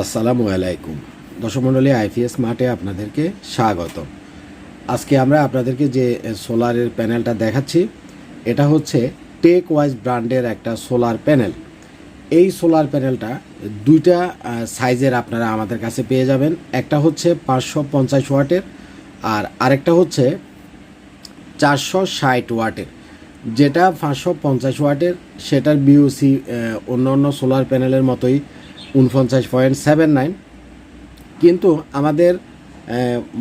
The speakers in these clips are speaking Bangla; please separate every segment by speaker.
Speaker 1: আসসালামু আলাইকুম। দর্শকমণ্ডলী, আইপিএস মাঠে আপনাদেরকে স্বাগত আজকে আমরা আপনাদেরকে যে সোলারের প্যানেলটা দেখাচ্ছি, এটা হচ্ছে টেক ওয়াইজ ব্র্যান্ডের একটা সোলার প্যানেল। এই সোলার প্যানেলটা দুইটা সাইজের আপনারা আমাদের কাছে পেয়ে যাবেন। একটা হচ্ছে পাঁচশো পঞ্চাশ ওয়াটের আর আরেকটা হচ্ছে চারশো ষাট ওয়াটের। যেটা পাঁচশো পঞ্চাশ ওয়াটের, সেটার বিওসি অন্য অন্য সোলার প্যানেলের মতোই উনপঞ্চাশ পয়েন্ট সেভেন নাইন। কিন্তু আমাদের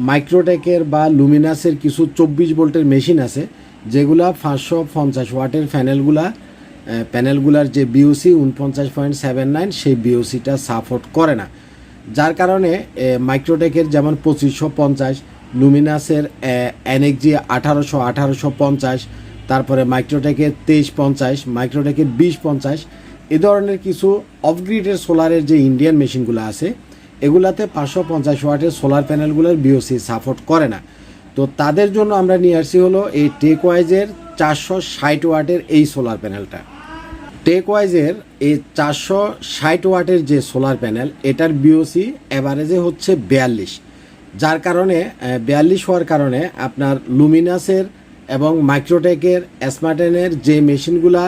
Speaker 1: মাইক্রোটেকের বা লুমিনাসের কিছু চব্বিশ ভোল্টের মেশিন আছে, যেগুলা পাঁচশো পঞ্চাশ ওয়াটের প্যানেলগুলা প্যানেলগুলার যে বিওসি উনপঞ্চাশ পয়েন্ট সেভেন নাইন, সেই বিওসিটা সাপোর্ট করে না। যার কারণে মাইক্রোটেকের যেমন পঁচিশশো পঞ্চাশ লুমিনাসের এনএক্সজি আঠারোশো আঠারোশো পঞ্চাশ, তারপরে মাইক্রোটেকের তেইশ পঞ্চাশ মাইক্রোটেকের বিশ পঞ্চাশ এ ধরনের কিছু অফগ্রিডের সোলারের যে ইন্ডিয়ান মেশিনগুলো আছে, এগুলাতে পাঁচশো পঞ্চাশ ওয়াটের সোলার প্যানেলগুলোর বিওসি সাপোর্ট করে না। তো তাদের জন্য আমরা নিয়ে আসছি হলো এই টেকওয়াইজের চারশো ষাট ওয়াটের এই সোলার প্যানেলটা টেকওয়াইজের এই চারশো ষাট ওয়াটের যে সোলার প্যানেল এটার বিওসি অ্যাভারেজে হচ্ছে বিয়াল্লিশ। যার কারণে বিয়াল্লিশ হওয়ার কারণে আপনার লুমিনাসের এবং মাইক্রোটেকের স্মার্টেনের যে মেশিনগুলা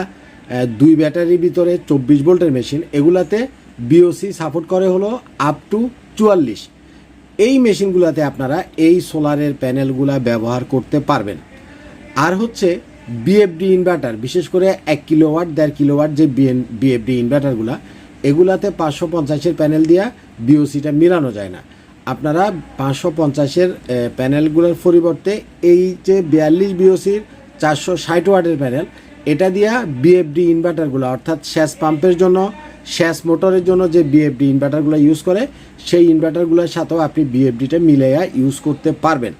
Speaker 1: দুই ব্যাটারির ভিতরে চব্বিশ ভোল্টের মেশিন। এগুলাতে বিওসি সাপোর্ট করে হলো আপ টু চুয়াল্লিশ। এই মেশিনগুলোতে আপনারা এই সোলারের প্যানেলগুলা ব্যবহার করতে পারবেন। আর হচ্ছে বিএফডি ইনভার্টার বিশেষ করে এক কিলোওয়াট দেড় কিলোওয়াট যে বিএফডি ইনভার্টারগুলা এগুলাতে পাঁচশো পঞ্চাশের প্যানেল দিয়া বিওসিটা মিলানো যায় না। আপনারা পাঁচশো পঞ্চাশের প্যানেলগুলোর পরিবর্তে এই যে বিয়াল্লিশ বিওসির চারশো ষাট ওয়াটের প্যানেল এটা দিয়া বিএফডি ইনভার্টারগুলো অর্থাৎ শ্যাস পাম্পের জন্য শ্যাস মোটরের জন্য যে বিএফডি ইনভার্টারগুলো ইউজ করে, সেই ইনভার্টারগুলোর সাথেও আপনি বিএফডিটা মিলাইয়া ইউজ করতে পারবেন।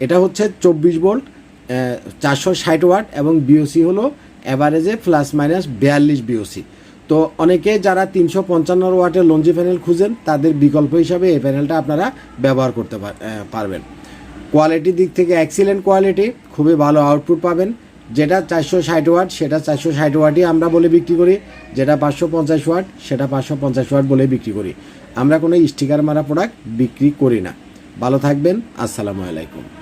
Speaker 1: এটা হচ্ছে চব্বিশ ভোল্ট চারশো ষাট ওয়াট এবং বিওসি হলো অ্যাভারেজে প্লাস মাইনাস বিয়াল্লিশ বিওসি তো অনেকে যারা তিনশো পঞ্চান্ন ওয়াটের লঞ্জি প্যানেল খুঁজেন, তাদের বিকল্প হিসাবে এই প্যানেলটা আপনারা ব্যবহার করতে পার- পারবেন। কোয়ালিটির দিক থেকে এক্সিলেন্ট কোয়ালিটি খুবই ভালো আউটপুট পাবেন। যেটা চারশো ষাট ওয়াট, সেটা চারশো ষাট ওয়াটই আমরা বলে বিক্রি করি। যেটা পাঁচশো পঞ্চাশ ওয়াট, সেটা পাঁচশো পঞ্চাশ ওয়াট বলে বিক্রি করি। আমরা কোনো স্টিকার মারা প্রোডাক্ট বিক্রি করি না। ভালো থাকবেন, আসসালামু আলাইকুম।